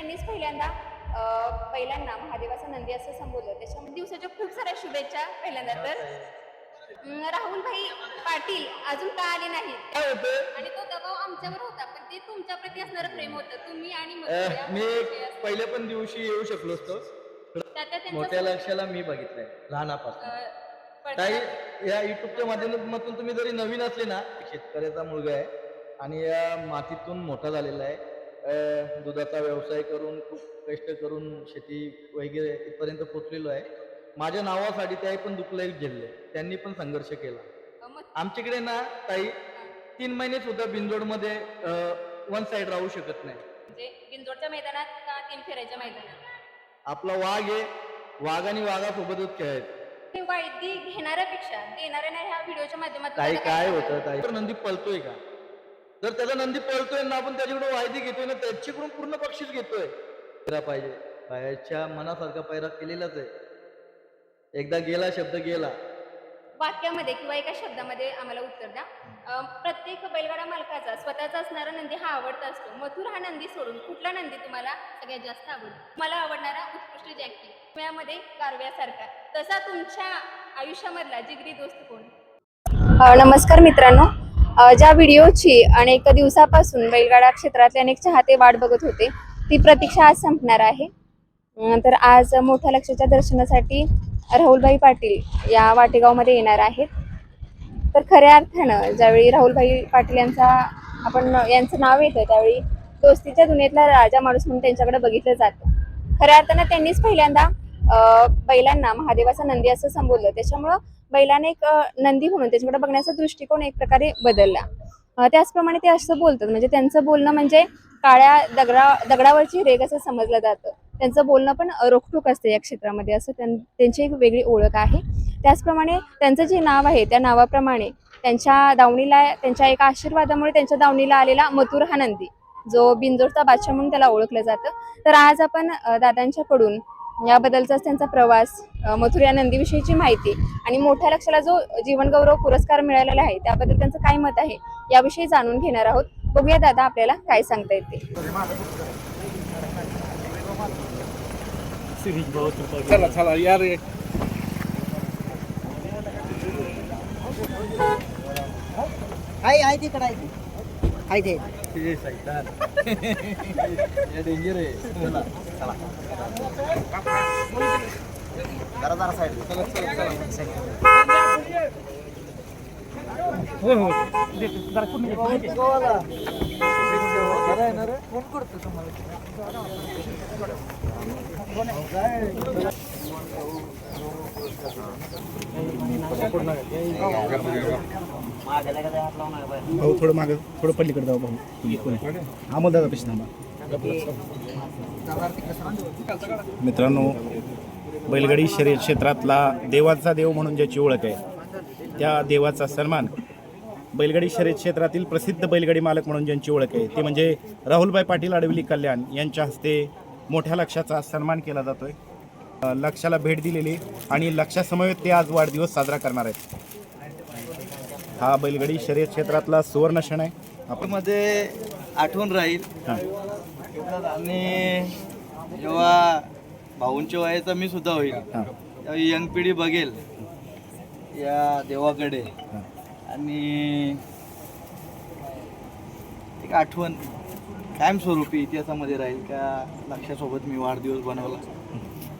त्यांनीच पहिल्यांदा बैलांना महादेवाचा नंदी असं संबोधलं. त्याच्यामध्ये दिवसाच्या खूप साऱ्या शुभेच्छा पहिल्यांदा तर. अं, राहुलभाई पाटील अजून का आले नाहीत? होतं? आणि तो दबाव आमच्यावर होता पण ते तुमच्या प्रती असणारं प्रेम होतं. तुम्ही आणि मी पहिल्या पण दिवशी येऊ शकलो असतो. त्यांचा मोठ्या लक्षाला मी बघितलंय लहानापासून. काही या युट्यूबच्या माध्यमातून तुम्ही जरी नवीन असले ना शेतकऱ्याचा मुलगा आहे आणि या मातीतून मोठा झालेला आहे दुधाचा व्यवसाय करून खूप कष्ट करून शेती वगैरे इथपर्यंत पोचलेलो आहे. माझ्या नावासाठी त्याही पण दुखलं झेलले त्यांनी पण संघर्ष केला. आमच्याकडे ना ताई तीन महिने सुद्धा बिंदोडमध्ये वन साईड राहू शकत नाही. म्हणजे बिंदोडच्या मैदानात का तीन फेऱ्याच्या मैदानात? आपला वाघ आहे. वाघ आणि वाघासोबतच खेळायचं. घेणाऱ्यापेक्षा देणाऱ्याने ह्या व्हिडिओच्या माध्यमातून काय फायदा होतं ताई? नंदी पळतोय का? जर त्याचा नंदी पळतोय ना आपण त्याच्याकडून वायदी घेतोय ना त्याच्याकडून पूर्ण बक्षीस घेतोय. पैरा पाहिजे. पायाच्या मनासारखा पैरा केलेलाच आहे. एकदा गेला शब्द गेला. वाक्यामध्ये किंवा एका शब्दामध्ये आम्हाला उत्तर द्या. अं, प्रत्येक बैलगाडा मालकाचा स्वतःचा असणारा नंदी हा आवडता असतो. मथुर हा नंदी सोडून कुठला नंदी तुम्हाला सगळ्यात जास्त आवडतो? तुम्हाला आवडणारा उत्कृष्ट जॅकी. यामध्ये कारव्यासारखा. तसा तुमच्या आयुष्यामधला जिगरी दोस्त कोण? नमस्कार मित्रांनो. ज्या व्हिडिओची अनेक दिवसापासून बैलगाडा क्षेत्रातले अनेक चाहते वाट बघत होते ती प्रतीक्षा आज संपणार आहे. तर आज मोठ्या लक्षाच्या दर्शनासाठी राहुलभाई पाटील या वाटेगावमध्ये येणार आहेत. तर खऱ्या अर्थानं ज्यावेळी राहुलभाई पाटील यांचा आपण यांचं नाव येतं त्यावेळी दोस्तीच्या दुनियेतला राजा माणूस म्हणून त्यांच्याकडे बघितलं जातं. खऱ्या अर्थानं त्यांनीच पहिल्यांदा बैलांना महादेवाचा नंदी असं संबोधलं. त्याच्यामुळं बैलाने एक नंदी म्हणून त्याच्याकडे बघण्याचा दृष्टिकोन एक प्रकारे बदलला. त्याचप्रमाणे ते असं बोलतात म्हणजे त्यांचं बोलणं म्हणजे काळ्या दगडा दगडावरची रेग असं समजलं जातं. त्यांचं बोलणं पण रोखटूक असतं या क्षेत्रामध्ये असं त्यांची एक वेगळी ओळख आहे. त्याचप्रमाणे त्यांचं जे नाव आहे त्या नावाप्रमाणे त्यांच्या दावणीला त्यांच्या एका आशीर्वादामुळे त्यांच्या दावणीला आलेला मथुर हा नंदी जो बिंजोरचा बादशाह म्हणून त्याला ओळखलं जातं. तर आज आपण दादांच्याकडून याबद्दलचाच त्यांचा प्रवास मथुर या नंदीविषयीची माहिती आणि मोठ्या लक्षाला जो जीवनगौरव पुरस्कार मिळालेला आहे त्याबद्दल त्यांचं काय मत आहे याविषयी जाणून घेणार आहोत. बघूया दादा आपल्याला काय सांगता येते. आहे आहे तिकडे आहे ते. भाऊ थोडं मागं थोडं पलीकडे जाऊ भाऊ. आमोल दादा पेशी थांबा. मित्रांनो बैलगाडी शर्यत क्षेत्रातला देवाचा देव म्हणून ज्याची ओळख आहे त्या देवाचा सन्मान बैलगाडी शर्यत क्षेत्रातील प्रसिद्ध बैलगाडी मालक म्हणून ज्यांची ओळख आहे ते म्हणजे राहुलभाई पाटील आडविली कल्याण यांच्या हस्ते मोठ्या लक्षाचा सन्मान केला जातोय. आहे लक्षाला भेट दिलेली आणि लक्षासमवेत ते आज वाढदिवस साजरा करणार आहेत. हा बैलगाडी शर्यत क्षेत्रातला सुवर्ण क्षण आहे. आपण मध्ये आठवण राहील. आणि जेव्हा भाऊंच्या वयाचा मी सुद्धा होईल यंग पिढी बघेल या देवाकडे. आणि एक आठवण कायमस्वरूपी इतिहासामध्ये राहील का लक्षासोबत मी वाढदिवस बनवला?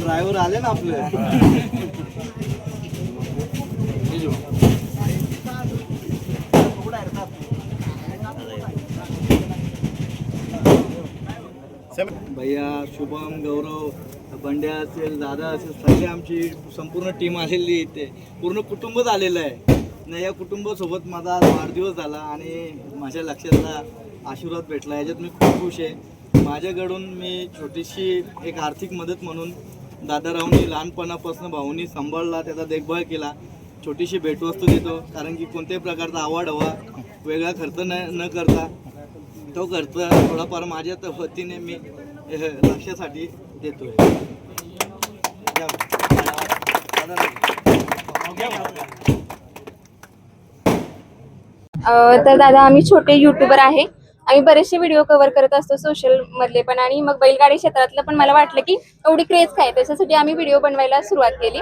ड्रायव्हर आले ना आपले. भैया शुभम गौरव. बंड्या असेल दादा असेल सगळे आमची संपूर्ण टीम आलेली इथे. पूर्ण कुटुंबच आलेलं आहे. नाही या कुटुंबासोबत माझा आज वाढदिवस झाला आणि माझ्या लक्षातला आशीर्वाद भेटला. याच्यात मी खूप खुश आहे. माझ्याकडून मी छोटीशी एक आर्थिक मदत म्हणून दादारावनी लहानपणापासून भाऊनी सांभाळला त्याचा देखभाल केला. छोटीशी भेटवस्तू देतो कारण की कोणत्याही प्रकारचा आवाड हवा वेगळा खर्च न न करता तो खर्च थोडाफार माझ्या वतीने मी लक्षासाठी देतो आहे तर दादा आम्ही छोटे युट्यूबर आहे. आम्ही बरेचसे व्हिडिओ कव्हर करत असतो सोशल मधले पण आणि मग बैलगाडी क्षेत्रातलं पण मला वाटलं की एवढी क्रेज काय? त्याच्यासाठी आम्ही व्हिडिओ बनवायला सुरुवात केली.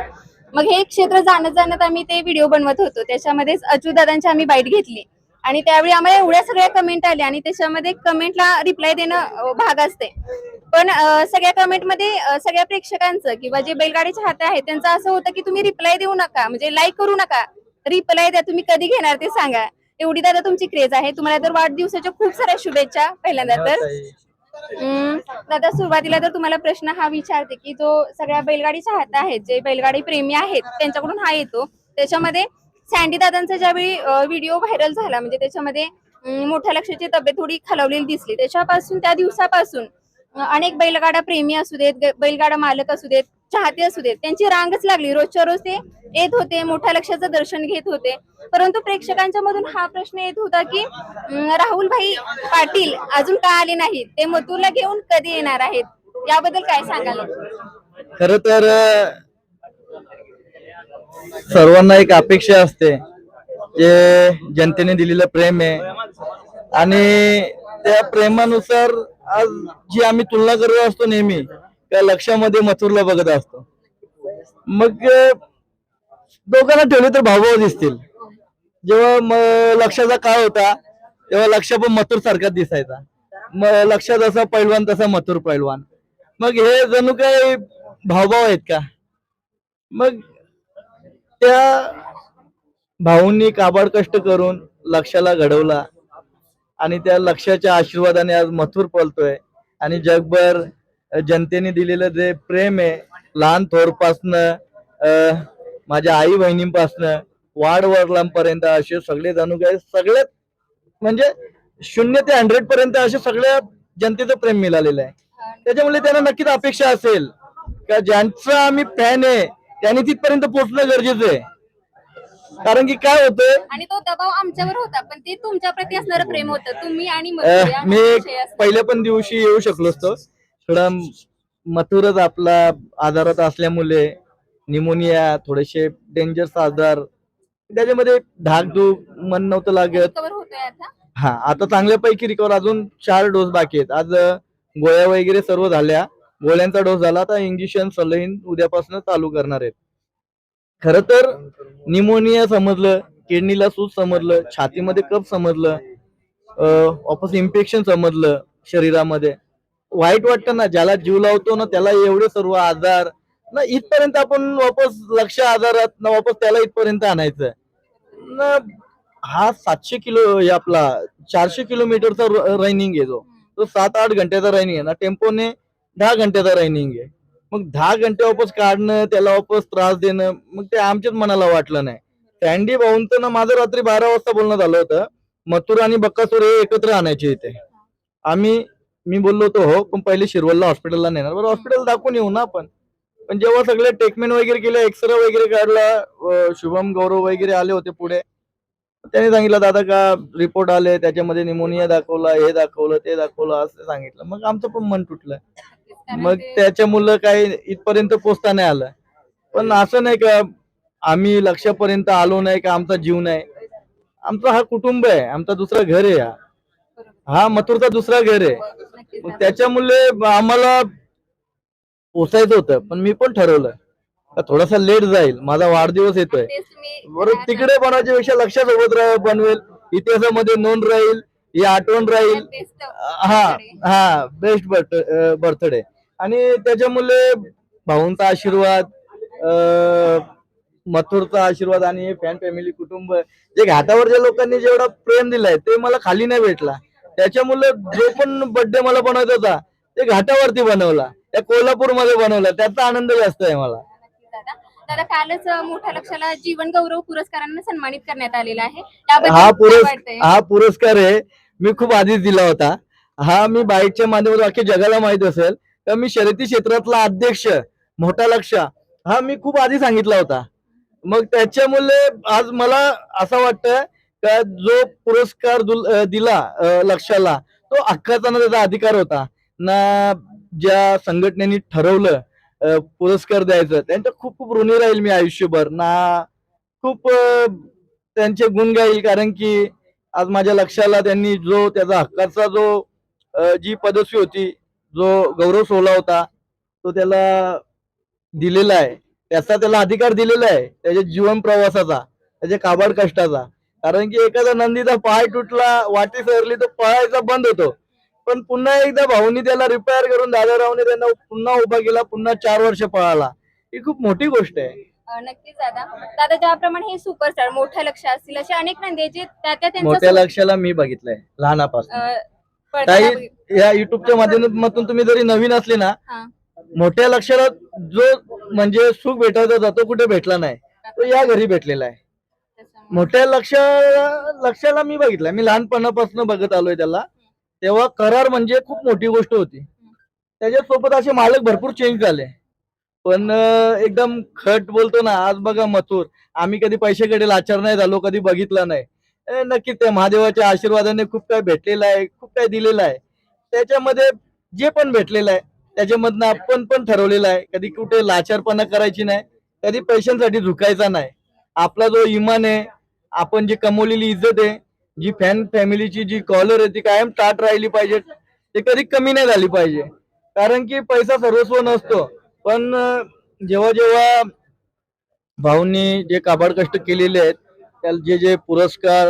मग हे क्षेत्र जाणत जाणत आम्ही ते व्हिडिओ बनवत होतो. त्याच्यामध्येच अचू दादांची आम्ही बाईट घेतली. आणि त्यावेळी आम्हाला एवढ्या सगळ्या कमेंट आल्या आणि त्याच्यामध्ये कमेंटला रिप्लाय देणं भाग असते. पण सगळ्या कमेंटमध्ये सगळ्या प्रेक्षकांचं किंवा जे बैलगाडी चाहते आहेत त्यांचं असं होतं की तुम्ही रिप्लाय देऊ नका. म्हणजे लाईक करू नका. रिप्लाय द्या. तुम्ही कधी घेणार ते सांगा. एवढी दादा तुमची क्रेज आहे. तुम्हाला तर वाढदिवसाच्या खूप साऱ्या शुभेच्छा पहिल्यांदा तर. हम्म, दादा सुरुवातीला तर तुम्हाला प्रश्न हा विचारते की जो सगळ्या बैलगाडी चाहता आहेत जे बैलगाडी प्रेमी आहेत त्यांच्याकडून हा येतो. त्याच्यामध्ये सँडी दादांचा ज्यावेळी व्हिडिओ व्हायरल झाला म्हणजे त्याच्यामध्ये मोठ्या लक्षाची तब्येत थोडी खालावलेली दिसली. त्याच्यापासून त्या दिवसापासून अनेक बैलगाडा प्रेमी असू देत बैलगाडा मालक असू देत चाहते असू देत त्यांची रांगच लागली. रोजच्या रोज ते येत होते मोठ्या लक्षाचं दर्शन घेत होते. परंतु प्रेक्षकांच्या मधून हा प्रश्न येत होता की राहुलभाई राहुल भाई पाटील अजून का आले नाहीत? ते मथुरला घेऊन कधी येणार आहेत? याबद्दल काय सांगाल? खर तर सर्वांना एक अपेक्षा असते. जे जनतेने दिलेलं प्रेम आहे. आणि त्या प्रेमानुसार आज जी आम्ही तुलना करत असतो नेहमी त्या लक्षामध्ये मथुरला बघत असतो. मग दोघांना ठेवले तर भावभाव दिसतील. जेव्हा लक्षाचा काळ होता तेव्हा लक्ष पण मथुर सारखा दिसायचा. मग लक्ष जसा पैलवान तसा मथुर पैलवान. मग हे जणू काय भावभाव आहेत का? मग त्या भाऊंनी काबाड कष्ट करून लक्षाला घडवला. आणि त्या लक्षाच्या आशीर्वादाने आज मथुर पळतोय. आणि जगभर जनतेने दिलेलं जे प्रेम आहे लहान थोरपासनं माझ्या आई बहिणींपासनं वाढ वडिलांपर्यंत असे सगळे जणू काय सगळ्यात म्हणजे शून्य ते हंड्रेड पर्यंत असे सगळ्या जनतेचं प्रेम मिळालेलं आहे. त्याच्यामुळे त्यांना नक्कीच अपेक्षा असेल. का ज्यांचं आम्ही फॅन आहे त्यांनी तिथपर्यंत पोहोचणं गरजेचं आहे. कारण की काय होतंय? आणि तो दबाव आमच्यावर होता पण ते तुमच्या प्रती असणारं प्रेम होतं. तुम्ही आणि मथुर अह, या मी विषयी असणारं. पहिल्या पण दिवशी येऊ शकलो असतो. थोडा मथुरच आपला आजारात असल्यामुळे निमोनिया थोडेसे डेंजरस आजार त्याच्यामध्ये धाकधूक मन नव्हतं लागत. कव्हर होतोय आता? हा आता चांगल्यापैकी रिकवर अजून चार डोस बाकी आहेत. आज अ, गोळ्या वगैरे सर्व झाल्या. गोळ्यांचा डोस झाला आता इंजेक्शन सलाईन उद्यापासून चालू करणार आहेत. खर तर निमोनिया समजलं किडनीला सूज समजलं छातीमध्ये कफ समजलं वापस इन्फेक्शन समजलं शरीरामध्ये. वाईट वाटतं ना ज्याला जीव लावतो ना त्याला एवढे सर्व आजार ना इथपर्यंत आपण वापस लक्ष आजारात ना वापस त्याला इथपर्यंत आणायचं. ना हा सातशे किलो हे आपला चारशे किलोमीटरचा रनिंग आहे जो. तो सात आठ घंट्याचा रनिंग आहे ना टेम्पोने दहा घंट्याचा रनिंग आहे. मग दहा घंटे वापस काढणं त्याला वापस त्रास देणं मग ते आमच्याच मनाला वाटलं नाही. सँडी भाऊंचं ना माझं रात्री बारा वाजता बोलणं झालं होतं. मथुर आणि बक्कासूर हे एकत्र आणायचे इथे. आम्ही मी बोललो होतो हो पण पहिले शिरवलला हॉस्पिटलला नेणार. बरं हॉस्पिटल दाखवून येऊ ना आपण. पण जेव्हा सगळे ट्रीटमेंट वगैरे केले एक्सरे वगैरे काढला शुभम गौरव वगैरे आले होते पुढे. त्याने सांगितलं दादा का रिपोर्ट आले? त्याच्यामध्ये निमोनिया दाखवला हे दाखवलं ते दाखवलं असं सांगितलं. मग आमचं पण मन तुटलं. मग त्याच्या मुलं काही इथपर्यंत पोचता नाही आलं. पण असं नाही का आम्ही लक्षापर्यंत आलो नाही का आमचा जीव नाही. आमचा हा कुटुंब आहे आमचा दुसरा घर आहे हा. हा मथुरचा दुसरा घर आहे. मग. त्याच्यामुळे आम्हाला पोचायचं होतं पण मी पण ठरवलं का थोडासा लेट जाईल माझा वाढदिवस येतोय. तेच तुम्ही बरं तिकडे बनवायच्या पेक्षा लक्षासोबत बनवेल. इतिहासामध्ये नोंद राहील ही आठवण राहील. हा. हा बेस्ट बर्थडे आणि त्याच्यामुळे भाऊंचा आशीर्वाद मथुरचा आशीर्वाद आणि फॅन फॅमिली कुटुंब जे घाटावरच्या लोकांनी जेवढा प्रेम दिलाय ते मला खाली नाही भेटला. त्याच्यामुळे जो पण बर्थडे मला बनवायचा होता ते घाटावरती बनवला. त्या कोल्हापूरमध्ये बनवलं. त्याचा आनंद जास्त आहे मला. दादा. कालच मोठ्या लक्षाला जीवन गौरव पुरस्काराने सन्मानित करण्यात आलेला आहे. हा काय पुरस् वाटतंय? हा पुरस्कार आहे. मी खूप आधीच दिला होता. हा मी बाईकच्या माध्यमातून अख्ख्या जगाला माहीत असेल. तर मी शर्यती क्षेत्रातला अध्यक्ष मोठा लक्ष हा मी खूप आधी सांगितला होता. मग त्याच्यामुळे आज मला असं वाटतं का जो पुरस्कार दुल- दिला लक्षाला तो हक्काचा ना त्याचा अधिकार होता. ना ज्या संघटनेने ठरवलं पुरस्कार द्यायचं त्यांच्या खूप खूप ऋणी राहील मी आयुष्यभर. ना खूप त्यांचे गुण गाईल कारण की आज माझ्या लक्षाला त्यांनी जो त्याचा हक्काचा जो जी पदस्वी होती जो गौरव सोहळा होता तो त्याला दिलेला आहे. त्याचा त्याला अधिकार दिलेला आहे त्याच्या जीवन प्रवासाचा त्याच्या काबाड कष्टाचा. कारण की एखादा नंदीचा पाय तुटला वाटी सरली तो पळायचा बंद होतो. पण पुन्हा एकदा भाऊनी त्याला रिपेअर करून दादारावने त्यांना पुन्हा उभा केला पुन्हा चार वर्ष पळाला. ही खूप मोठी गोष्ट आहे. नक्कीच दादा. दादा ज्याप्रमाणे हे सुपरस्टार मोठ्या लक्ष असतील असे अनेक नंदी आहेत जे त्या त्या मोठ्या लक्षाला मी बघितलंय लहानापासून. अं, बघित- या युट्यूबच्या माध्यमातून तुम्ही जरी नवीन असले ना. मोठ्या लक्षाला जो म्हणजे सुख भेटायचा जातो कुठे भेटला नाही तो या घरी भेटलेला आहे. मोठ्या लक्ष लक्षाला मी बघितलं. मी लहानपणापासून बघत आलोय त्याला. तेव्हा करार म्हणजे खूप मोठी गोष्ट होती. त्याच्यासोबत असे मालक भरपूर चेंज झाले. पण एकदम खट बोलतो ना आज बघा मथुर. आम्ही कधी पैशाकडे लाचार नाही झालो कधी बघितला नाही. नक्की नक्कीच त्या महादेवाच्या आशीर्वादाने खूप काय भेटलेलं आहे खूप काय दिलेलं आहे. त्याच्यामध्ये जे पण भेटलेलं आहे त्याच्यामधनं आपण पण ठरवलेलं आहे कधी कुठे लाचारपणा करायची नाही कधी पैशांसाठी झुकायचा नाही. आपला जो इमान आहे आपण जी कमवलेली इज्जत आहे जी फॅन फॅमिलीची जी कॉलर आहे ती कायम ताट राहिली पाहिजे ते कधी कमी नाही झाली पाहिजे. कारण की पैसा सर्वस्व नसतो पण जेव्हा जेव्हा भाऊंनी जे काबाड कष्ट केलेले आहेत त्याला जे जे पुरस्कार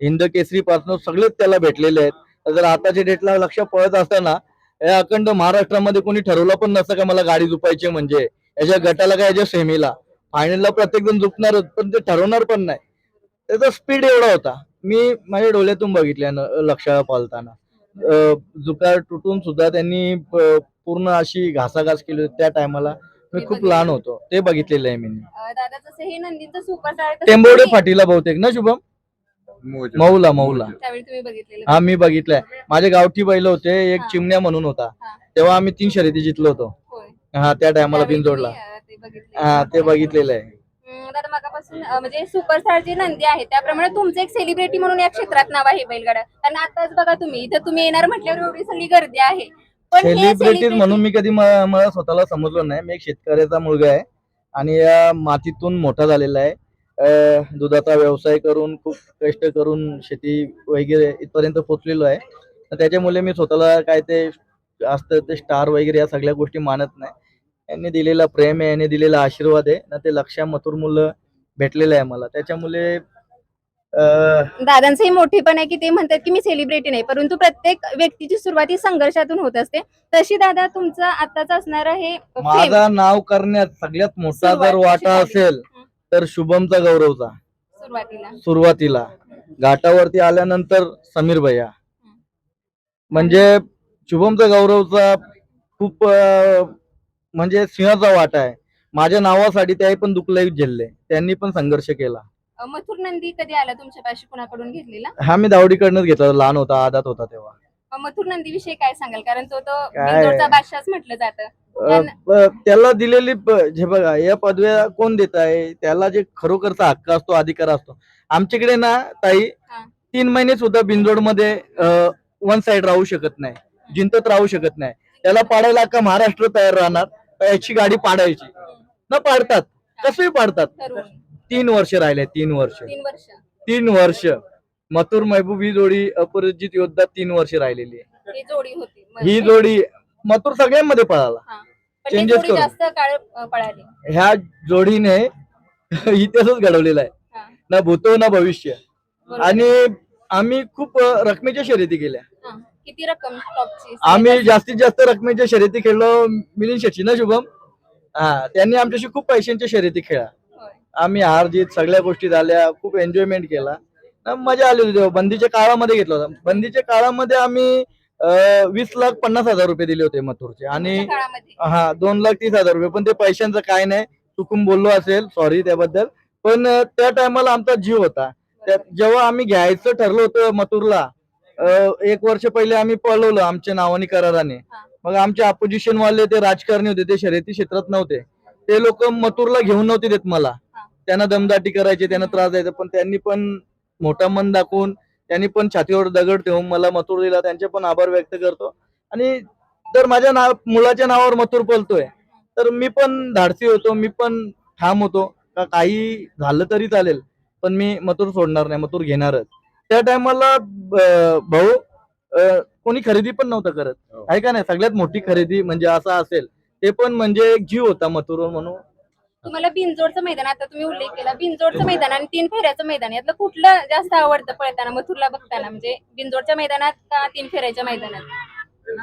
हिंद केसरी पासून सगळेच त्याला भेटलेले आहेत. जर आताच्या डेटला लक्ष पळत असताना या अखंड महाराष्ट्रामध्ये कोणी ठरवलं पण नसतं का मला गाडी झुपायची म्हणजे? याच्या गटाला काय याच्या सेमीला. फायनलला प्रत्येक जण झुकणारच पण ते ठरवणार पण नाही. त्याचा स्पीड एवढा होता. मी माझ्या डोळ्यातून बघितल्यानं लक्ष पालताना. अं, जुकार तुटून सुद्धा त्यांनी पूर्ण अशी घासाघास केली होती त्या टायमाला मी खूप लहान होतो. ते बघितलेलं आहे मी अं, दादा जसं हे नंदीचं सुपरस्टार आहे, तसं टेंबवडे तुम्ही- फाटीला बहुतेक ना शुभम? मौला मौला. त्यावेळी तुम्ही बघितलेलं. हा मी बघितलंय. माझे गावठी बैल होते एक. चिमण्या म्हणून होता. हा. तेव्हा आम्ही तीन शर्यती जिंकलो होतो. होय. हा त्या टायमाला त्यावेळी बिनजोडला. तुम्ही, अं, ते बघितलेलं. हा ते बघितलेलं आहे. हम्म, दादा मगापासून अं, म्हणजे सुपरस्टार जे नंदी आहे त्याप्रमाणे तुमचं एक सेलिब्रिटी म्हणून या क्षेत्रात नाव आहे बैलगाडा. कारण आताच बघा तुम्ही इथं तुम्ही येणार म्हटल्यावर एवढी सगळी गर्दी आहे. पण हे सेलिब्रिटी celebrity- म्हणून मी कधी म- मला स्वतःला समजलो नाही. मी एक शेतकऱ्याचा मुलगा आहे आणि या मातीतून मोठा झालेला आहे. अं, दुधाचा व्यवसाय करून खूप कष्ट करून शेती वगैरे इथपर्यंत पोहोचलेलो आहे. तर त्याच्यामुळे मी स्वतःला काय ते असतं ते स्टार वगैरे या सगळ्या गोष्टी मानत नाही. यांनी दिलेला प्रेम आहे यांनी दिलेला आशीर्वाद आहे. ना ते लक्ष्या मथुर मुलं भेटलेलं आहे मला. त्याच्यामुळे दादांचं हे मोठेपण आहे की ते म्हणतात की मी सेलिब्रिटी नाही परंतु प्रत्येक व्यक्तीची सुरुवात ही संघर्षातून होत असते. तशी दादा तुमचं आताच असणारं हे माझा नाव करण्यात सगळ्यात मोठा जर वाटा? असेल. तर शुभमचा गौरवचा. सुरुवातीला. सुरुवातीला. घाटावरती आल्यानंतर समीर भैया. म्हणजे शुभमचा गौरवचा खूप म्हणजे सिंहाचा वाटा आहे. माझ्या नावासाठी त्याही पण दुखलंही झेलले. त्यांनी पण संघर्ष केला. मथुर नंदी कधी आला तुमच्या पाशी? कुणाकडून घेतलेला? हा मी दावडीकडनंच घेतला होता, लहान होता आदात होता तेव्हा. अं, मथुर नंदी विषयी काय सांगाल? कारण तो तो काय? बिंदोडचा बादशाहच म्हटलं जातं. अं, प- त्याला दिलेली प- जे बघा या पदव्या कोण देत आहे? त्याला जे खरोखरचा हक्क असतो अधिकार असतो. आमच्याकडे ना ताई हा. तीन महिने सुद्धा बिनजोडमध्ये वन साइड राहू शकत नाही. जिंतत राहू शकत नाही. त्याला पाडायला अख्खा महाराष्ट्र तयार राहणार याची गाडी पाडायची. न पाडतात. कसंही पाडतात. ठरवून. तीन वर्ष राहिले तीन वर्ष. तीन वर्ष. तीन वर्ष. मथुर महबूब ही जोडी अपराजित योद्धा तीन वर्ष राहिलेली आहे. ही जोडी होती. ही जोडी मथुर सगळ्यांमध्ये पळाला. पण changes जोडी करून. जास्त काळ अं, पळाली. ह्या जोडीने इतिहासच घडवलेला आहे. हा. ना भूतो ना भविष्य. बरोबर. आणि आम्ही खूप अ, रकमेच्या शर्यती केल्या. हा. किती रक्कम टॉपची? आम्ही जास्तीत जास्त रकमेच्या शर्यती खेळलो. मिलिंद शेट्टी ना शुभम. हा. त्यांनी आमच्याशी खूप पैशांच्या शर्यती खेळा. आम्ही हार जीत सगळ्या गोष्टी झाल्या खूप एन्जॉयमेंट केला. मजा आली होती तेव्हा. बंदीच्या काळामध्ये घेतला होता. बंदीच्या काळामध्ये आम्ही वीस लाख पन्नास हजार रुपये दिले होते मथुरचे. आणि हा दोन लाख तीस हजार रुपये. पण ते पैशांचं काय नाही. चुकून बोललो असेल. सॉरी त्याबद्दल. पण त्या टायमाला आमचा जीव होता. जेव्हा आम्ही घ्यायचं ठरलं होतं मथुरला एक वर्ष पहिले आम्ही पळवलं आमच्या नावाने कराराने. मग आमचे ऑपोजिशन वाले ते राजकारणी होते. ते शर्यती क्षेत्रात नव्हते. ते लोक मथुरला घेऊन नव्हते देत मला. त्यांना दमदाटी करायचे त्यांना त्रास द्यायचा. पण त्यांनी पण मोठा मन दाखवून त्यांनी पण छातीवर दगड ठेवून मला मथुर दिला. त्यांचे पण आभार व्यक्त करतो. आणि जर माझ्या नाव मुलाच्या नावावर मथुर पलतोय तर मी पण धाडसी होतो मी पण ठाम होतो. का काही झालं तरी चालेल पण मी मथुर सोडणार नाही मथुर घेणारच. त्या टायमाला भाऊ कोणी खरेदी पण नव्हतं करत. हो. आहे का नाही? सगळ्यात मोठी खरेदी म्हणजे असं असेल. ते पण म्हणजे एक जीव होता मथुर म्हणून. तुम्हाला बिनजोडचं मैदान आता तुम्ही उल्लेख केला बिनजोडचं मैदान आणि तीन फेऱ्याचं मैदान यातलं कुठलं जास्त आवडतं पळताना मथुरला बघताना? म्हणजे बिनजोडच्या मैदानात का तीन फेऱ्याच्या मैदानात?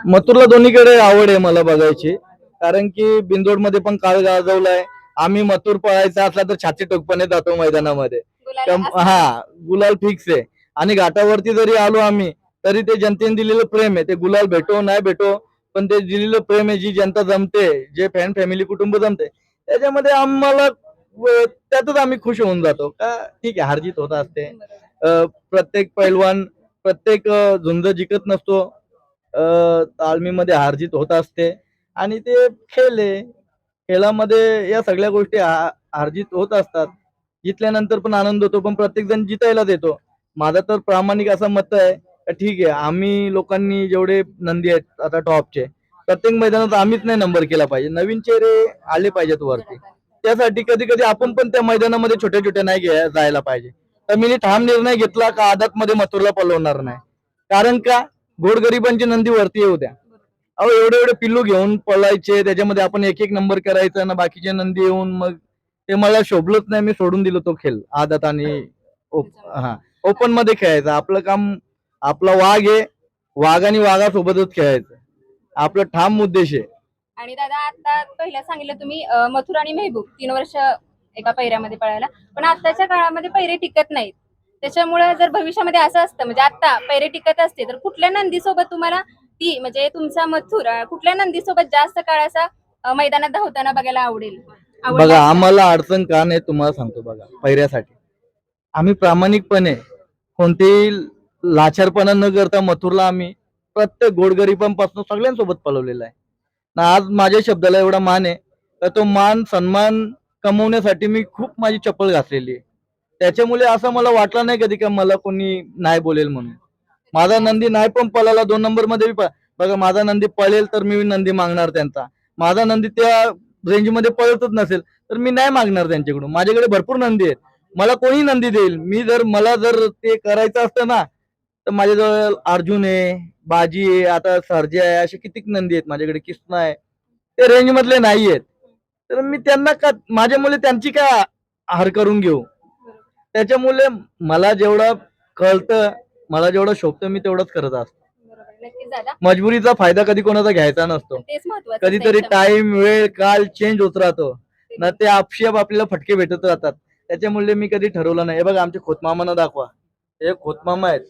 मथुरला दोन्हीकडे आवड आहे मला बघायची. कारण की बिंदोडमध्ये पण काळ गाजवलाय. आम्ही मथुर पळायचा असला तर छाती टोकपणे जातो मैदानामध्ये. हा गुलाल फिक्स आहे. आणि घाटावरती जरी आलो आम्ही तरी ते जनतेने दिलेलं प्रेम आहे. ते गुलाल भेटो नाही भेटो पण ते दिलेलं प्रेम आहे जी जनता जमते जे फॅन फॅमिली कुटुंब जमते त्याच्यामध्ये आम्हाला त्यातच आम्ही खुश होऊन जातो. का ठीक आहे हारजीत होत असते. प्रत्येक पैलवान प्रत्येक झुंज जिंकत नसतो. ताळमीमध्ये तालमीमध्ये हारजीत होत असते. आणि ते खेळ आहे. खेळामध्ये या सगळ्या गोष्टी हारजीत होत असतात. जितल्यानंतर पण आनंद होतो पण प्रत्येक जण जितायला देतो. माझा तर प्रामाणिक असं मत आहे. ठीक आहे आम्ही लोकांनी जेवढे नंदी आहेत आता टॉपचे प्रत्येक मैदानात आम्हीच नाही नंबर केला पाहिजे. नवीन चेहरे आले पाहिजेत वरती. त्यासाठी कधी कधी आपण पण त्या मैदानामध्ये छोट्या छोट्या नाही जायला पाहिजे. तर मी ठाम निर्णय घेतला का आदात मध्ये मथुरला पलवणार नाही. कारण का? गोरगरिबांची नंदी वरती येऊ द्या. अहो एवढे एवढे पिल्लू घेऊन पळायचे त्याच्यामध्ये आपण एक एक नंबर करायचा ना बाकीचे नंदी येऊन मग ते मला शोभलंच नाही मी सोडून दिलो तो खेळ. आदात आणि ओप- हा. ओपनमध्ये खेळायचं. आपलं काम आपला वाघ आहे वाघ आणि वाघासोबतच खेळायचं. आपलं ठाम उद्देश आहे. आणि दादा आता पहिला सांगितलं तुम्ही अं, मथुर आणि मेहबूब तीन वर्ष एका पैऱ्यामध्ये पळायला. पण आताच्या काळामध्ये पैरे टिकत नाहीत. त्याच्यामुळे जर भविष्यामध्ये असं असतं म्हणजे आता पैरे टिकत असते तर कुठल्या नंदीसोबत तुम्हाला ती म्हणजे तुमचा मथुर अं, कुठल्या नंदीसोबत जास्त काळ असा अं, मैदानात धावताना बघायला आवडेल? आवडला बघा? आम्हाला अडचण का नाही तुम्हाला सांगतो बघा पैऱ्यासाठी. आम्ही प्रामाणिकपणे कोणतेही लाचारपणा न करता मथुरला आम्ही प्रत्येक गोडगरीबांपासून सगळ्यांसोबत पळवलेला आहे. ना आज माझ्या शब्दाला एवढा मान आहे तर तो मान सन्मान कमवण्यासाठी मी खूप माझी चप्पल घातलेली आहे. त्याच्यामुळे असं मला वाटलं नाही कधी का मला कोणी नाही बोलेल म्हणून. माझा नंदी नाही पण पळाला दोन नंबरमध्ये बघा माझा नंदी पळेल तर मी नंदी मागणार त्यांचा. माझा नंदी त्या रेंजमध्ये पळतच नसेल तर मी नाही मागणार त्यांच्याकडून. माझ्याकडे भरपूर नंदी आहेत. मला कोणी नंदी देईल? मी जर मला जर ते करायचं असतं ना तर माझ्याजवळ अर्जुन आहे बाजी आहे आता सर्जे आहे असे कितीक नंदी आहेत माझ्याकडे किस्ना आहे. ते रेंज मधले नाही आहेत. तर मी त्यांना का माझ्या मुले त्यांची काय हार करून घेऊ? त्याच्यामुळे मला जेवढं कळतं मला जेवढं शोभतं मी तेवढंच करत असतो. बरोबर नक्कीच दादा. मजबुरीचा फायदा कधी कोणाचा घ्यायचा नसतो. तेच महत्वाचं कधीतरी टाइम वेळ काल चेंज होत राहतो. ना ते आपशिआप आपल्याला फटके भेटत राहतात. त्याच्यामुळे मी कधी ठरवलं नाही. हे बघा आमचे खोतमामांना दाखवा. हे खोतमामा आहेत.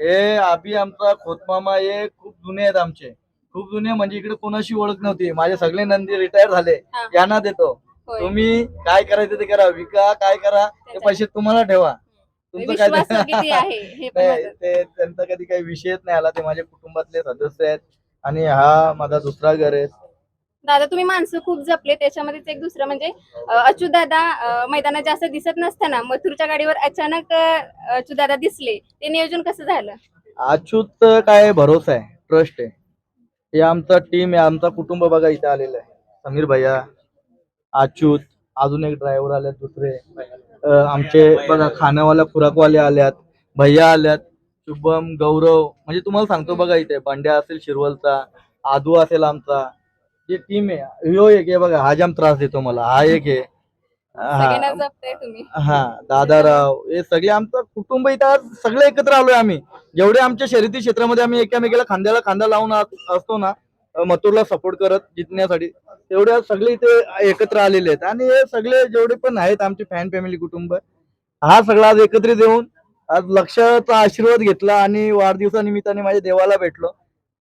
हे आबी आमचा खोतमामा हे खूप जुने आहेत आमचे. खूप जुने म्हणजे इकडे कोणाशी ओळख नव्हती. माझे सगळे नंदी रिटायर झाले. यांना देतो. तुम्ही काय करायचं ते करा. विका काय करा ते पैसे तुम्हाला ठेवा. तुमचं काय हे. ते त्यांचा कधी काही विषयच नाही आला. ते माझ्या कुटुंबातले सदस्य आहेत. आणि हा माझा दुसरा घर आहे. दादा तुम्ही माणसं खूप जपले त्याच्यामध्येच एक दुसरं म्हणजे अच्युत दादा मैदानात जास्त दिसत नसताना मथुरच्या गाडीवर अचानक अच्युत दादा दिसले. ते नियोजन कसं झालं? अच्युत काय भरोसा आहे? ट्रस्ट आहे. हे आमचा टीम आहे. आमचा कुटुंब बघा इथे आलेला आहे. समीर भैया अच्युत अजून एक ड्रायव्हर आल्यात दुसरे. आमचे बघा खाण्यावाल्या खुराकवाले आल्यात भैया आल्यात शुभम गौरव. म्हणजे तुम्हाला सांगतो बघा इथे बंड्या असेल शिरवलचा आदू असेल आमचा जे टीम आहे ह्यो एक आहे बघा हा जाम त्रास देतो मला हा एक आहे. सगळ्यांना हा जपताय तुम्ही. हा दादाराव हे सगळे आमचं कुटुंब इथं आज सगळे एकत्र आलोय आम्ही. जेवढे आमच्या शर्यती क्षेत्रामध्ये आम्ही एकामेकाला खांद्याला खांदा लावून असतो ना मथुरला सपोर्ट करत जिंकण्यासाठी तेवढे आज सगळे इथे एकत्र आलेले आहेत. आणि हे सगळे जेवढे पण आहेत आमचे फॅन फॅमिली कुटुंब हा सगळा आज एकत्रित येऊन आज लक्षाचा आशीर्वाद घेतला आणि वाढदिवसानिमित्ताने माझ्या देवाला भेटलो.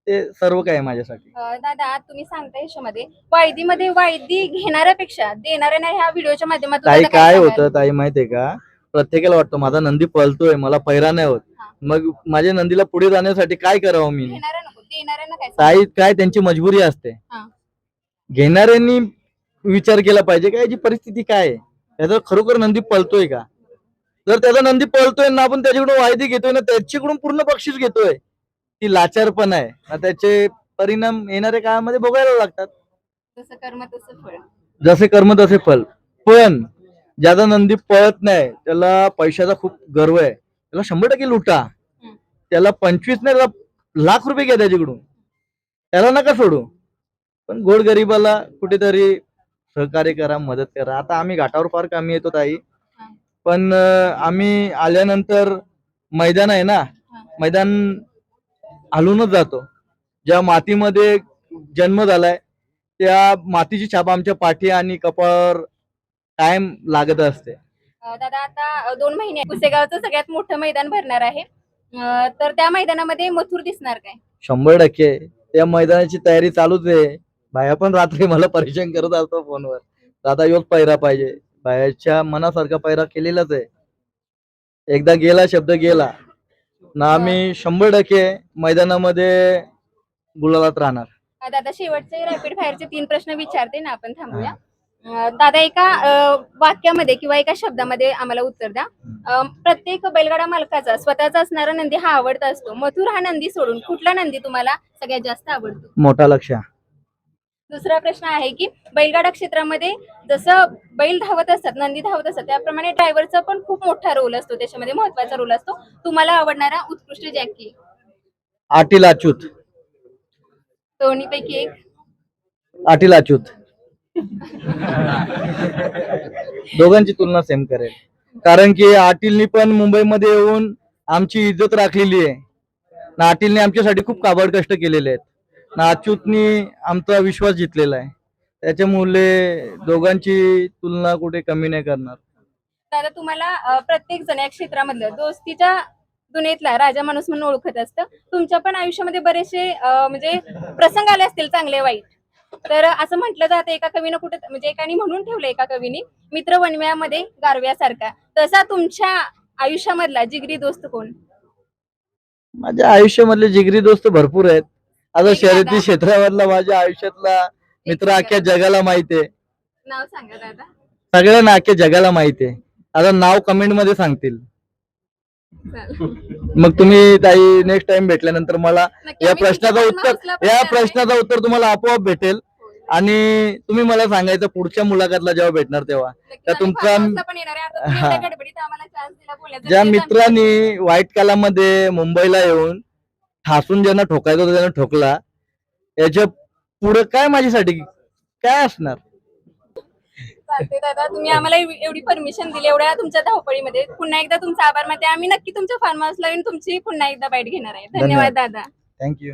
ते सर्व काय आहे माझ्यासाठी अं, दादा तुम्ही सांगता यशोमध्ये वायदीमध्ये वायदी घेणाऱ्यापेक्षा देणाऱ्यांना ह्या व्हिडिओच्या माध्यमातून ताई दादा काय सांगाल? होतं ताई माहितीये का प्रत्येकाला वाटतं माझा नंदी पळतोय मला पैरा नाही होत हा. मग माझ्या नंदीला पुढे जाण्यासाठी काय करावं मी घेणाऱ्या नको देणाऱ्यांना काय सांगाल? ताई काय त्यांची मजबुरी असते हा. घेणाऱ्यांनी विचार केला पाहिजे का याची परिस्थिती काय आहे त्याचा खरोखर नंदी पळतोय का जर त्याचा नंदी पळतोय ना आपण त्याच्याकडून वायदी घेतोय ना त्याच्याकडून पूर्ण बक्षीस घेतोय ती लाचारपण आहे. ना त्याचे परिणाम येणाऱ्या काळामध्ये भोगायला लागतात. जसं कर्म तसं फळ. जसे कर्म तसे फल. पण ज्याचा नंदी पळत नाही त्याला पैशाचा खूप गर्व आहे. त्याला शंभर टक्के लुटा. त्याला पंचवीस नाही त्याला लाख रुपये घ्या त्याच्याकडून. त्याला नका सोडू. पण गोरगरिबाला कुठेतरी सहकार्य करा मदत करा. आता आम्ही घाटावर फार कामी येतो ताई. पण आम्ही आल्यानंतर मैदान आहे ना. मैदान हलूनच जातो. ज्या मातीमध्ये जन्म झालाय त्या मातीची छाप आमच्या पाठी आणि कपाळावर कायम लागत असते. दादा आता दोन महिने पुसेगावचं सगळ्यात मोठं मैदान भरणार आहे. तर त्या मैदानामध्ये मथुर दिसणार काय? शंभर टक्के. त्या मैदानाची तयारी चालूच आहे. बाया पण रात्री मला परेशान करत असतो फोनवर. दादा योच पैरा पाहिजे. बायाच्या मनासारखा पैरा केलेलाच आहे. एकदा गेला शब्द गेला. ना आम्ही शंभर टक्के मैदानामध्ये गुलालात राहणार. अं, दादा शेवटचे रॅपिड फायरचे तीन प्रश्न विचारते ना आपण थांबूया. अं, दादा एका अं, वाक्यामध्ये किंवा एका शब्दामध्ये आम्हाला उत्तर द्या. अं, प्रत्येक बैलगाडा मालकाचा स्वतःचा असणारा नंदी हा आवडता असतो. मथुर हा नंदी सोडून कुठला नंदी तुम्हाला सगळ्यात जास्त आवडतो? मोठा लक्ष दुसरा प्रश्न आहे की बैलगाडा क्षेत्रामध्ये जसं बैल धावत असतात नंदी धावत असतात त्याप्रमाणे ड्रायव्हरचा पण खूप मोठा रोल असतो. त्याच्यामध्ये महत्त्वाचा रोल असतो. तुम्हाला आवडणारा उत्कृष्ट जॅकी? आटील अच्युत दोन्हीपैकी एक. आटील अच्युत दोघांची तुलना सेम करेल. कारण की आटीलनी पण मुंबईमध्ये येऊन आमची इज्जत राखलेली आहे. आटीलने आमच्यासाठी खूप काबाड कष्ट केलेले आहेत. ना अच्युतनी आमचा विश्वास जितलेला आहे. त्याच्यामुळे दोघांची तुलना कुठे कमी नाही करणार. दादा तुम्हाला प्रत्येक जण या क्षेत्रामधलं दोस्तीच्या दुनियेतला राजा माणूस म्हणून ओळखत असतं. तुमच्या पण आयुष्यामध्ये बरेचसे म्हणजे प्रसंग आले असतील चांगले वाईट. तर असं म्हटलं जातं एका कवीनं कुठे म्हणजे एकाने म्हणून ठेवलं एका कवीने मित्र वनव्यामध्ये गारव्यासारखा. तसा तुमच्या आयुष्यामधला जिगरी दोस्त कोण? माझ्या आयुष्यामधले जिगरी दोस्त भरपूर आहेत. आता शर्यती. क्षेत्रामधला माझ्या आयुष्यातला मित्र अख्ख्या जगाला माहिती आहे. नाव सांगा दादा. सगळ्यांना अख्ख्या जगाला माहिती आहे. आता नाव कमेंटमध्ये सांगतील. मग तुम्ही ताई नेक्स्ट टाइम भेटल्यानंतर मला या प्रश्नाचं उत्तर या. प्रश्नाचं उत्तर तुम्हाला आपोआप भेटेल. आणि तुम्ही मला सांगायचं पुढच्या मुलाखतला जेव्हा भेटणार तेव्हा. त्या तुमचा- हा. ज्या मित्रांनी व्हाईट कालामध्ये मुंबईला येऊन ठासून ज्यांना ठोकायचं होतं त्यांना ठोकला. याच्यापुढे काय माझ्यासाठी? काय असणार? चालते दादा तुम्ही आम्हाला एवढी एवढी परमिशन दिली एवढ्या तुमच्या धावपळीमध्ये. पुन्हा एकदा तुमचा आभार मानते. आम्ही नक्की तुमच्या फार्म हाऊसला येऊन तुमची पुन्हा एकदा बाईट घेणार आहे. धन्यवाद. दादा. थँक्यू